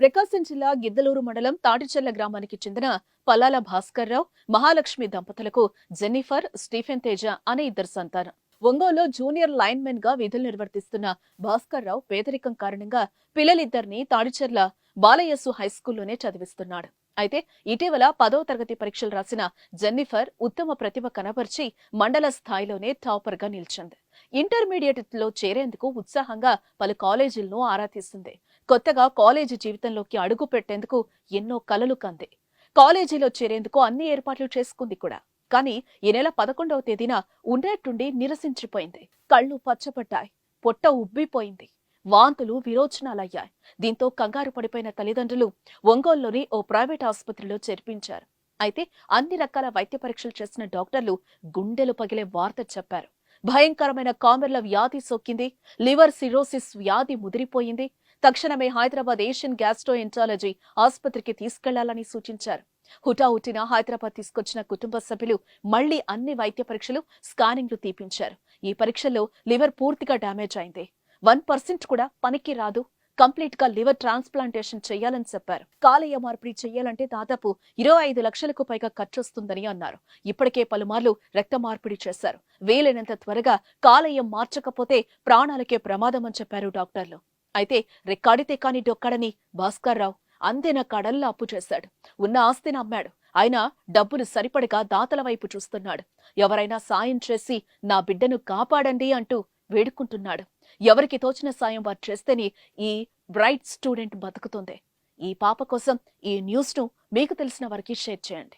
ప్రకాశం జిల్లా గిద్దలూరు మండలం తాటిచెల్ల గ్రామానికి చెందిన పల్లాల భాస్కర్ రావు మహాలక్ష్మి దంపతులకు జెన్నిఫర్ స్టీఫెన్ తేజ అనే ఇద్దరు సంతానం. ఒంగోలో జూనియర్ లైన్మెన్గా విధులు నిర్వర్తిస్తున్న భాస్కర్ రావు పేదరికం కారణంగా పిల్లలిద్దరిని తాడిచెర్ల బాలయస్సు హైస్కూల్లోనే చదివిస్తున్నాడు. అయితే ఇటీవల పదో తరగతి పరీక్షలు రాసిన జెన్నిఫర్ ఉత్తమ ప్రతిభ కనబర్చి మండల స్థాయిలోనే టాపర్గా నిలిచింది. ఇంటర్మీడియట్లో చేరేందుకు ఉత్సాహంగా పలు కాలేజీలను ఆరా తీస్తుంది కొత్తగా కాలేజీ జీవితంలోకి అడుగు పెట్టేందుకు ఎన్నో కలలు కంది. కాలేజీలో చేరేందుకు అన్ని ఏర్పాట్లు చేసుకుంది కూడా. కానీ ఈ నెల పదకొండవ తేదీన ఉండేట్టుండి నిరసించిపోయింది. కళ్ళు పచ్చపట్టాయి పొట్ట ఉబ్బిపోయింది. వాంతులు విరోచనాలయ్యాయి. దీంతో కంగారు పడిపోయిన తల్లిదండ్రులు ఒంగోలులోని ఓ ప్రైవేట్ ఆసుపత్రిలో చేర్పించారు. అయితే అన్ని రకాల వైద్య పరీక్షలు చేసిన డాక్టర్లు గుండెలు పగిలే వార్త చెప్పారు. భయంకరమైన కామెర్ల వ్యాధి సోకింది. లివర్ సిరోసిస్ వ్యాధి ముదిరిపోయింది. తక్షణమే హైదరాబాద్ ఏషియన్ గ్యాస్ట్రోఎంటాలజీ ఆసుపత్రికి తీసుకెళ్ళాలని సూచించారు. హుటాహుటిన హైదరాబాద్ తీసుకొచ్చిన కుటుంబ సభ్యులు మళ్ళీ అన్ని వైద్య పరీక్షలు స్కానింగ్లు తీపించారు. ఈ పరీక్షల్లో లివర్ పూర్తిగా డ్యామేజ్ అయింది. వన్ పర్సెంట్ కూడా పనికి రాదు. కంప్లీట్గా లివర్ ట్రాన్స్ప్లాంటేషన్ చేయాలని చెప్పారు. కాలేయ మార్పిడి చేయాలంటే దాదాపు ఇరవై ఐదు లక్షలకు పైగా ఖర్చొస్తుందని అన్నారు. ఇప్పటికే పలుమార్లు రక్త మార్పిడి చేశారు. వీలైనంత త్వరగా కాలేయం మార్చకపోతే ప్రాణాలకే ప్రమాదం అని చెప్పారు డాక్టర్లు. అయితే రెక్కాడితే కాని డొక్కడని భాస్కర్ రావు అందిన కడల్లా అప్పు చేశాడు ఉన్న ఆస్తిని అమ్మాడు. అయినా డబ్బులు సరిపడగా దాతల వైపు చూస్తున్నాడు. ఎవరైనా సాయం చేసి నా బిడ్డను కాపాడండి అంటూ వేడుకుంటున్నాడు. ఎవరికి తోచిన సాయం వారు చేస్తేనే ఈ బ్రైట్ స్టూడెంట్ బతుకుతుంది. ఈ పాప కోసం ఈ న్యూస్ను మీకు తెలిసిన వారికి షేర్ చేయండి.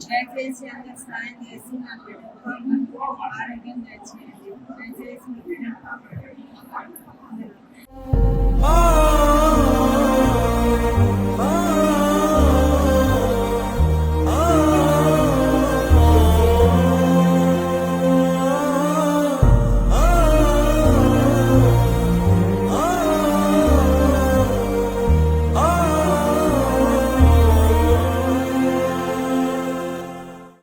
డాక్టర్లు వాళ్ళు ఎలక్షన్ అడిగారు దయచేసి అందరు సాయం చేసి నా బిడ్డకు ఆరోగ్యం దయచేయండి దయచేసి మీ బిడ్డను కాపాడండి